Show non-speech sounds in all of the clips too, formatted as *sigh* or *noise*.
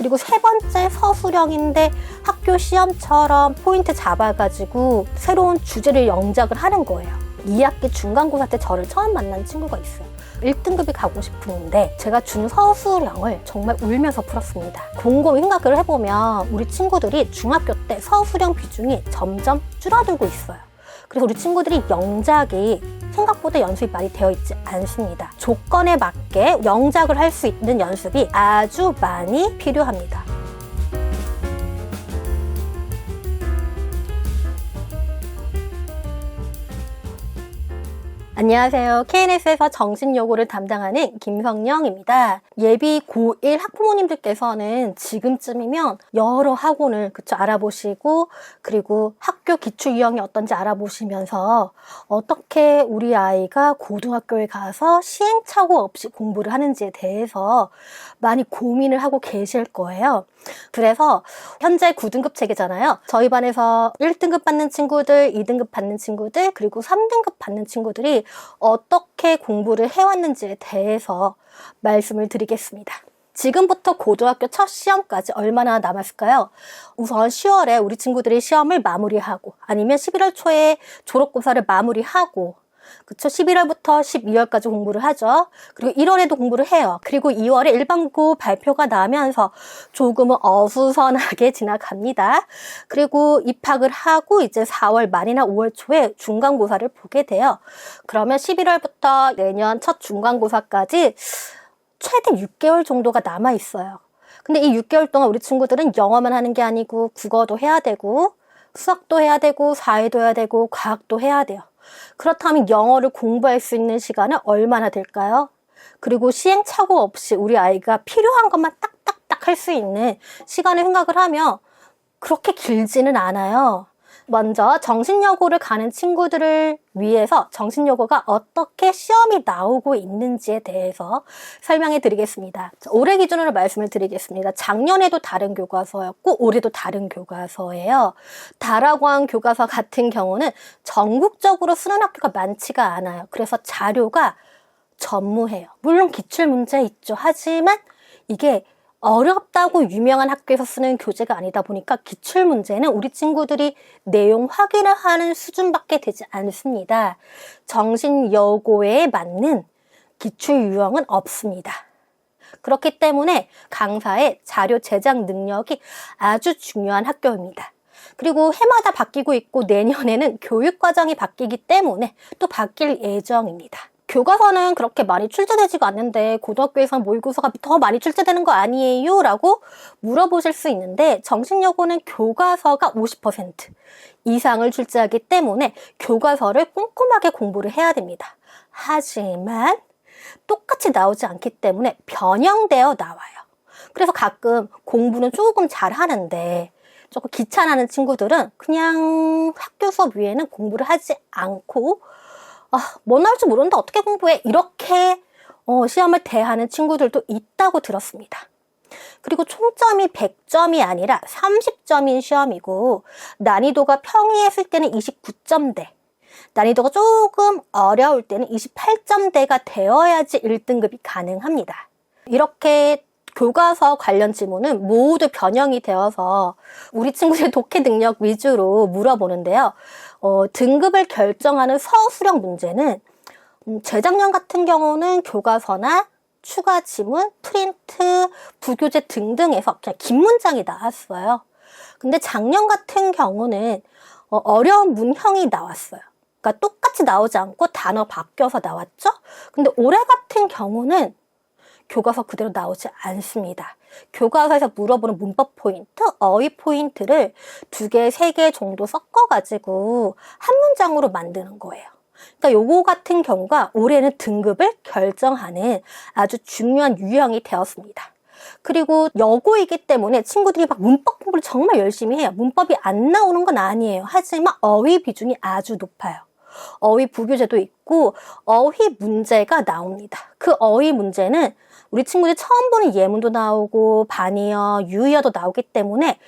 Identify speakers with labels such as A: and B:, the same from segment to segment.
A: 그리고 세 번째 서술형인데 학교 시험처럼 포인트 잡아가지고 새로운 주제를 영작을 하는 거예요. 2학기 중간고사 때 저를 처음 만난 친구가 있어요. 1등급이 가고 싶은데 제가 준 서술형을 정말 울면서 풀었습니다. 곰곰이 생각을 해보면 우리 친구들이 중학교 때 서술형 비중이 점점 줄어들고 있어요. 그래서 우리 친구들이 영작이 생각보다 연습이 많이 되어 있지 않습니다. 조건에 맞게 영작을 할 수 있는 연습이 아주 많이 필요합니다. 안녕하세요. KNS에서 정신 요구를 담당하는 김성령입니다. 예비 고1 학부모님들께서는 지금쯤이면 여러 학원을 그쵸 알아보시고 그리고 학교 기초 유형이 어떤지 알아보시면서 어떻게 우리 아이가 고등학교에 가서 시행착오 없이 공부를 하는지에 대해서 많이 고민을 하고 계실 거예요. 그래서 현재 9등급 체계잖아요. 저희 반에서 1등급 받는 친구들, 2등급 받는 친구들, 그리고 3등급 받는 친구들이 어떻게 공부를 해왔는지에 대해서 말씀을 드리겠습니다. 지금부터 고등학교 첫 시험까지 얼마나 남았을까요? 우선 10월에 우리 친구들이 시험을 마무리하고 아니면 11월 초에 졸업고사를 마무리하고 그쵸? 11월부터 12월까지 공부를 하죠. 그리고 1월에도 공부를 해요. 그리고 2월에 일반고 발표가 나면서 조금은 어수선하게 *laughs* 지나갑니다. 그리고 입학을 하고 이제 4월 말이나 5월 초에 중간고사를 보게 돼요. 그러면 11월부터 내년 첫 중간고사까지 최대 6개월 정도가 남아 있어요. 근데 이 6개월 동안 우리 친구들은 영어만 하는 게 아니고 국어도 해야 되고 수학도 해야 되고 사회도 해야 되고 과학도 해야 돼요. 그렇다면 영어를 공부할 수 있는 시간은 얼마나 될까요? 그리고 시행착오 없이 우리 아이가 필요한 것만 딱딱딱 할 수 있는 시간을 생각을 하면 그렇게 길지는 않아요. 먼저 정신여고를 가는 친구들을 위해서 정신여고가 어떻게 시험이 나오고 있는지에 대해서 설명해 드리겠습니다. 올해 기준으로 말씀을 드리겠습니다. 작년에도 다른 교과서였고 올해도 다른 교과서예요. 다라고 한 교과서 같은 경우는 전국적으로 쓰는 학교가 많지가 않아요. 그래서 자료가 전무해요. 물론 기출 문제 있죠. 하지만 이게 어렵다고 유명한 학교에서 쓰는 교재가 아니다 보니까 기출 문제는 우리 친구들이 내용 확인을 하는 수준밖에 되지 않습니다. 정신 여고에 맞는 기출 유형은 없습니다. 그렇기 때문에 강사의 자료 제작 능력이 아주 중요한 학교입니다. 그리고 해마다 바뀌고 있고 내년에는 교육 과정이 바뀌기 때문에 또 바뀔 예정입니다. 교과서는 그렇게 많이 출제되지가 않는데 고등학교에서는 모의고사가 더 많이 출제되는 거 아니에요? 라고 물어보실 수 있는데 정신여고는 교과서가 50% 이상을 출제하기 때문에 교과서를 꼼꼼하게 공부를 해야 됩니다. 하지만 똑같이 나오지 않기 때문에 변형되어 나와요. 그래서 가끔 공부는 조금 잘 하는데 조금 귀찮아하는 친구들은 그냥 학교 수업 위에는 공부를 하지 않고 아, 뭐 나올지 모르는데 어떻게 공부해? 이렇게 어, 시험을 대하는 친구들도 있다고 들었습니다. 그리고 총점이 100점이 아니라 30점인 시험이고 난이도가 평이했을 때는 29점대 난이도가 조금 어려울 때는 28점대가 되어야지 1등급이 가능합니다. 이렇게 교과서 관련 지문은 모두 변형이 되어서 우리 친구들의 독해 능력 위주로 물어보는데요. 어, 등급을 결정하는 서술형 문제는 음, 재작년 같은 경우는 교과서나 추가 지문, 프린트, 부교재 등등에서 그냥 긴 문장이 나왔어요. 근데 작년 같은 경우는 어, 어려운 문형이 나왔어요. 그러니까 똑같이 나오지 않고 단어 바뀌어서 나왔죠? 근데 올해 같은 경우는 교과서 그대로 나오지 않습니다. 교과서에서 물어보는 문법 포인트, 어휘 포인트를 두 개, 세 개 정도 섞어가지고 한 문장으로 만드는 거예요. 그러니까 요거 같은 경우가 올해는 등급을 결정하는 아주 중요한 유형이 되었습니다. 그리고 여고이기 때문에 친구들이 막 문법 공부를 정말 열심히 해요. 문법이 안 나오는 건 아니에요. 하지만 어휘 비중이 아주 높아요. 어휘 부교재도 있고 어휘 문제가 나옵니다. 그 어휘 문제는 우리 친구들이 처음 보는 예문도 나오고 반이어, 유의어도 나오기 때문에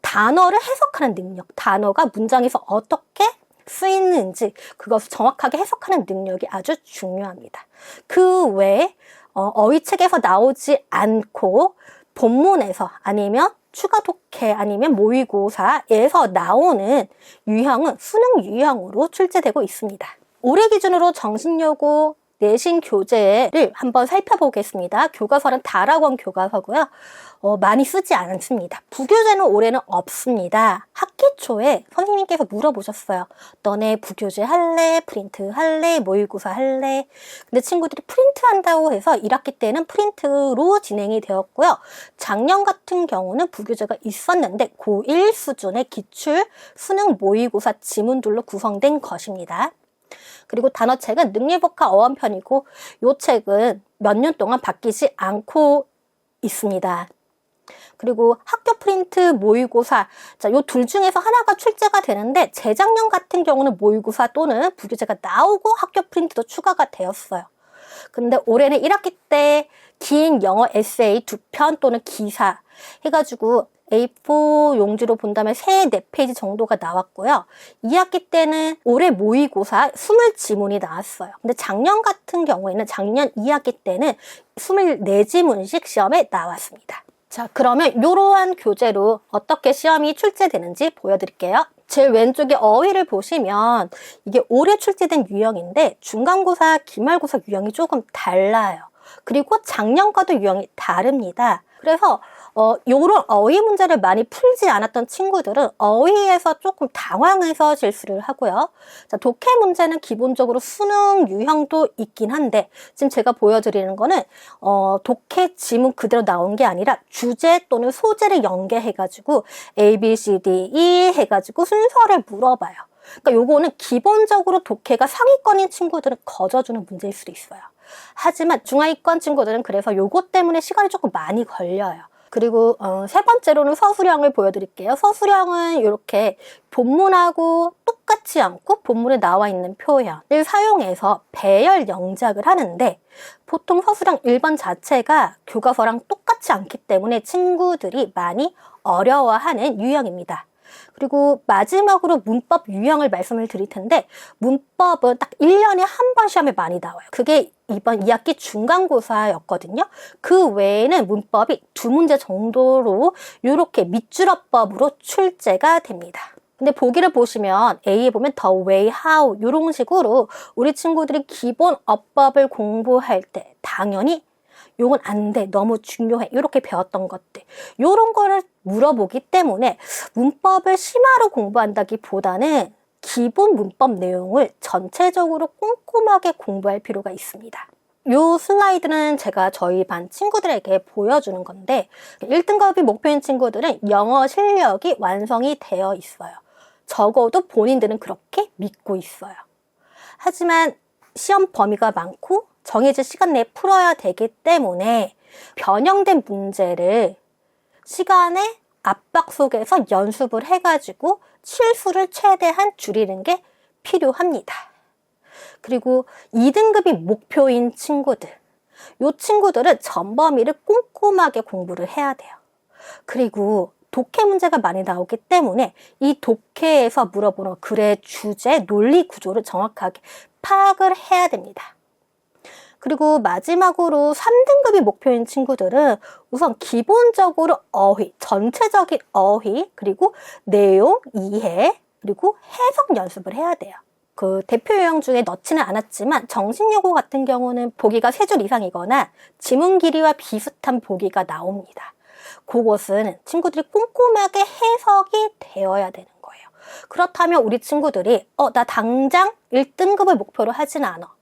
A: 단어를 해석하는 능력, 단어가 문장에서 어떻게 쓰이는지 그것을 정확하게 해석하는 능력이 아주 중요합니다. 그 외에 어, 어휘책에서 나오지 않고 본문에서 아니면 추가 독해 아니면 모의고사에서 나오는 유형은 수능 유형으로 출제되고 있습니다. 올해 기준으로 정신여고 내신 교재를 한번 살펴보겠습니다. 교과서는 다락원 교과서고요. 어, 많이 쓰지 않습니다. 부교재는 올해는 없습니다. 학기 초에 선생님께서 물어보셨어요. 너네 부교재 할래? 프린트 할래? 모의고사 할래? 근데 친구들이 프린트 한다고 해서 1학기 때는 프린트로 진행이 되었고요. 작년 같은 경우는 부교재가 있었는데 고1 수준의 기출 수능 모의고사 지문들로 구성된 것입니다. 그리고 단어책은 능일복화 어원편이고 이 책은 몇 년 동안 바뀌지 않고 있습니다. 그리고 학교 프린트 모의고사 자, 요 둘 중에서 하나가 출제가 되는데 재작년 같은 경우는 모의고사 또는 부교재가 나오고 학교 프린트도 추가가 되었어요. 근데 올해는 1학기 때 긴 영어 에세이 두 편 또는 기사 해가지고 A4 용지로 본다면 3, 4페이지 정도가 나왔고요. 2학기 때는 올해 모의고사 20지문이 나왔어요. 근데 작년 같은 경우에는 작년 2학기 때는 24지문씩 시험에 나왔습니다. 자, 그러면 이러한 교재로 어떻게 시험이 출제되는지 보여드릴게요. 제 왼쪽에 어휘를 보시면 이게 올해 출제된 유형인데 중간고사, 기말고사 유형이 조금 달라요. 그리고 작년과도 유형이 다릅니다. 그래서 어, 요런 어휘 문제를 많이 풀지 않았던 친구들은 어휘에서 조금 당황해서 실수를 하고요. 자, 독해 문제는 기본적으로 수능 유형도 있긴 한데, 지금 제가 보여드리는 거는, 어, 독해 지문 그대로 나온 게 아니라 주제 또는 소재를 연계해가지고 A, B, C, D, E 해가지고 순서를 물어봐요. 그러니까 요거는 기본적으로 독해가 상위권인 친구들은 거저주는 문제일 수도 있어요. 하지만 중하위권 친구들은 그래서 요것 때문에 시간이 조금 많이 걸려요. 그리고 어, 세 번째로는 서술형을 보여드릴게요. 서술형은 이렇게 본문하고 똑같지 않고 본문에 나와 있는 표현을 사용해서 배열 영작을 하는데 보통 서술형 1번 자체가 교과서랑 똑같지 않기 때문에 친구들이 많이 어려워하는 유형입니다. 그리고 마지막으로 문법 유형을 말씀을 드릴 텐데 문법은 딱 1년에 한 번 시험에 많이 나와요. 그게 이번 2학기 중간고사였거든요. 그 외에는 문법이 두 문제 정도로 이렇게 밑줄어법으로 출제가 됩니다. 근데 보기를 보시면 A에 보면 the way, how 이런 식으로 우리 친구들이 기본 어법을 공부할 때 당연히 요건 안 돼. 너무 중요해. 이렇게 배웠던 것들. 요런 거를 물어보기 때문에 문법을 심화로 공부한다기보다는 기본 문법 내용을 전체적으로 꼼꼼하게 공부할 필요가 있습니다. 요 슬라이드는 제가 저희 반 친구들에게 보여주는 건데 1등급이 목표인 친구들은 영어 실력이 완성이 되어 있어요. 적어도 본인들은 그렇게 믿고 있어요. 하지만 시험 범위가 많고 정해진 시간 내에 풀어야 되기 때문에 변형된 문제를 시간의 압박 속에서 연습을 해가지고 실수를 최대한 줄이는 게 필요합니다. 그리고 2등급이 목표인 친구들. 이 친구들은 전범위를 꼼꼼하게 공부를 해야 돼요. 그리고 독해 문제가 많이 나오기 때문에 이 독해에서 물어보는 글의 주제, 논리 구조를 정확하게 파악을 해야 됩니다. 그리고 마지막으로 3등급이 목표인 친구들은 우선 기본적으로 어휘, 전체적인 어휘, 그리고 내용, 이해, 그리고 해석 연습을 해야 돼요. 그 대표 유형 중에 넣지는 않았지만 정신요고 같은 경우는 보기가 세 줄 이상이거나 지문 길이와 비슷한 보기가 나옵니다. 그것은 친구들이 꼼꼼하게 해석이 되어야 되는 거예요. 그렇다면 우리 친구들이 어, 나 당장 1등급을 목표로 하진 않아.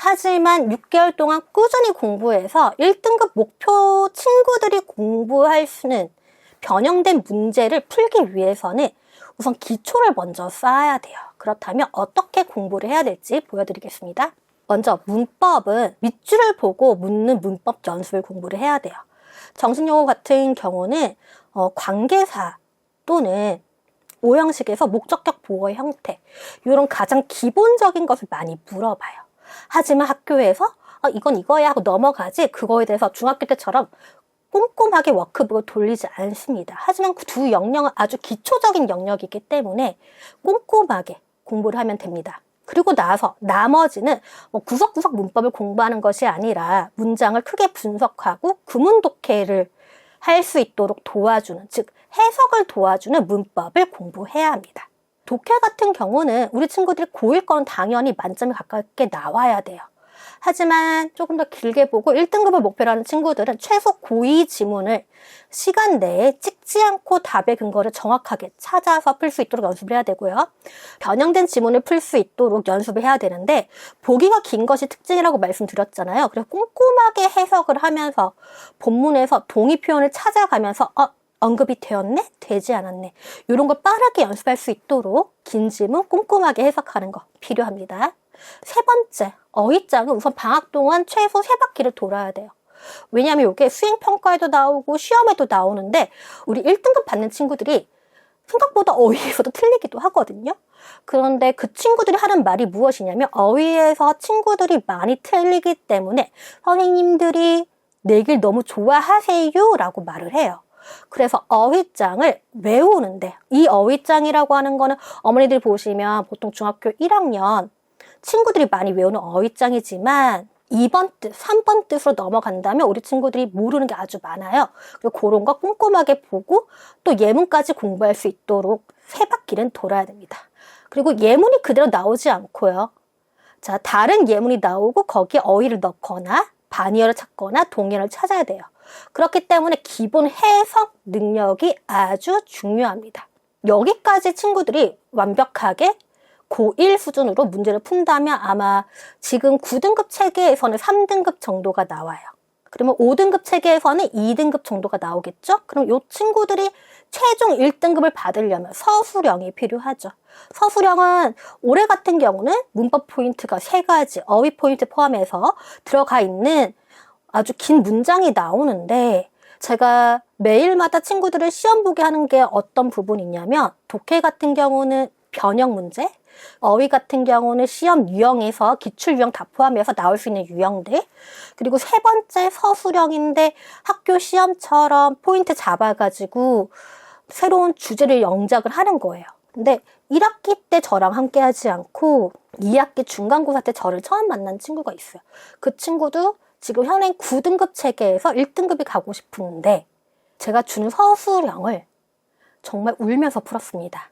A: 하지만 6개월 동안 꾸준히 공부해서 1등급 목표 친구들이 공부할 수는 변형된 문제를 풀기 위해서는 우선 기초를 먼저 쌓아야 돼요. 그렇다면 어떻게 공부를 해야 될지 보여드리겠습니다. 먼저 문법은 밑줄을 보고 묻는 문법 연습을 공부를 해야 돼요. 정신용어 같은 경우는 어, 관계사 또는 오형식에서 목적격 보어의 형태 이런 가장 기본적인 것을 많이 물어봐요. 하지만 학교에서 아, 이건 이거야 하고 넘어가지 그거에 대해서 중학교 때처럼 꼼꼼하게 워크북을 돌리지 않습니다. 하지만 그 두 영역은 아주 기초적인 영역이기 때문에 꼼꼼하게 공부를 하면 됩니다. 그리고 나서 나머지는 뭐 구석구석 문법을 공부하는 것이 아니라 문장을 크게 분석하고 구문 독해를 할 수 있도록 도와주는, 즉, 해석을 도와주는 문법을 공부해야 합니다. 독해 같은 경우는 우리 친구들이 고1 거는 당연히 만점이 가깝게 나와야 돼요. 하지만 조금 더 길게 보고 1등급을 목표로 하는 친구들은 최소 고2 지문을 시간 내에 찍지 않고 답의 근거를 정확하게 찾아서 풀 수 있도록 연습을 해야 되고요. 변형된 지문을 풀 수 있도록 연습을 해야 되는데 보기가 긴 것이 특징이라고 말씀드렸잖아요. 그래서 꼼꼼하게 해석을 하면서 본문에서 동의 표현을 찾아가면서 어, 언급이 되었네? 되지 않았네. 이런 걸 빠르게 연습할 수 있도록 긴 지문 꼼꼼하게 해석하는 거 필요합니다. 세 번째, 어휘장은 우선 방학 동안 최소 세 바퀴를 돌아야 돼요. 왜냐하면 이게 수행평가에도 나오고 시험에도 나오는데 우리 1등급 받는 친구들이 생각보다 어휘에서도 틀리기도 하거든요. 그런데 그 친구들이 하는 말이 무엇이냐면 어휘에서 친구들이 많이 틀리기 때문에 선생님들이 내길 너무 좋아하세요 라고 말을 해요. 그래서 어휘장을 외우는데 이 어휘장이라고 하는 거는 어머니들 보시면 보통 중학교 1학년 친구들이 많이 외우는 어휘장이지만 2번 뜻, 3번 뜻으로 넘어간다면 우리 친구들이 모르는 게 아주 많아요. 그리고 그런 거 꼼꼼하게 보고 또 예문까지 공부할 수 있도록 세 바퀴는 돌아야 됩니다. 그리고 예문이 그대로 나오지 않고요. 자, 다른 예문이 나오고 거기에 어휘를 넣거나 반의어를 찾거나 동의어를 찾아야 돼요. 그렇기 때문에 기본 해석 능력이 아주 중요합니다. 여기까지 친구들이 완벽하게 고1 수준으로 문제를 푼다면 아마 지금 9등급 체계에서는 3등급 정도가 나와요. 그러면 5등급 체계에서는 2등급 정도가 나오겠죠? 그럼 이 친구들이 최종 1등급을 받으려면 서술형이 필요하죠. 서술형은 올해 같은 경우는 문법 포인트가 세 가지, 어휘 포인트 포함해서 들어가 있는 아주 긴 문장이 나오는데 제가 매일마다 친구들을 시험 보게 하는 게 어떤 부분이냐면 독해 같은 경우는 변형 문제, 어휘 같은 경우는 시험 유형에서 기출 유형 다 포함해서 나올 수 있는 유형들 그리고 세 번째 서술형인데 학교 시험처럼 포인트 잡아가지고 새로운 주제를 영작을 하는 거예요. 근데 1학기 때 저랑 함께 하지 않고 2학기 중간고사 때 저를 처음 만난 친구가 있어요. 그 친구도 지금 현행 9등급 체계에서 1등급이 가고 싶은데 제가 주는 서술형을 정말 울면서 풀었습니다.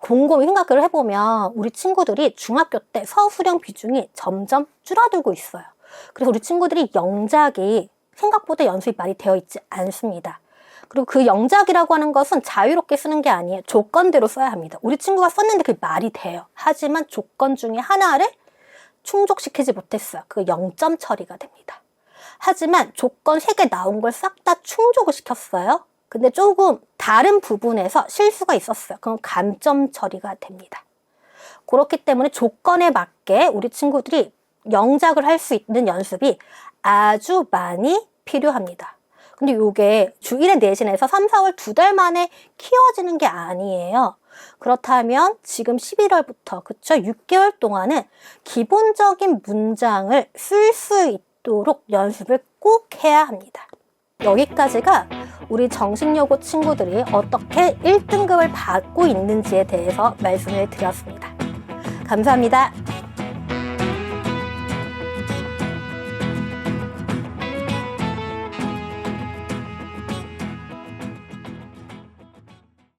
A: 곰곰이 생각을 해보면 우리 친구들이 중학교 때 서술형 비중이 점점 줄어들고 있어요. 그래서 우리 친구들이 영작이 생각보다 연습이 많이 되어 있지 않습니다. 그리고 그 영작이라고 하는 것은 자유롭게 쓰는 게 아니에요. 조건대로 써야 합니다. 우리 친구가 썼는데 그게 말이 돼요. 하지만 조건 중에 하나를 충족시키지 못했어요. 그 0점 처리가 됩니다. 하지만 조건 3개 나온 걸 싹 다 충족을 시켰어요. 근데 조금 다른 부분에서 실수가 있었어요. 그럼 감점 처리가 됩니다. 그렇기 때문에 조건에 맞게 우리 친구들이 영작을 할 수 있는 연습이 아주 많이 필요합니다. 근데 이게 주 1회 내신에서 3, 4월 두 달 만에 키워지는 게 아니에요. 그렇다면 지금 11월부터 그쵸 6개월 동안은 기본적인 문장을 쓸 수 있도록 연습을 꼭 해야 합니다. 여기까지가 우리 정신여고 친구들이 어떻게 1등급을 받고 있는지에 대해서 말씀을 드렸습니다. 감사합니다.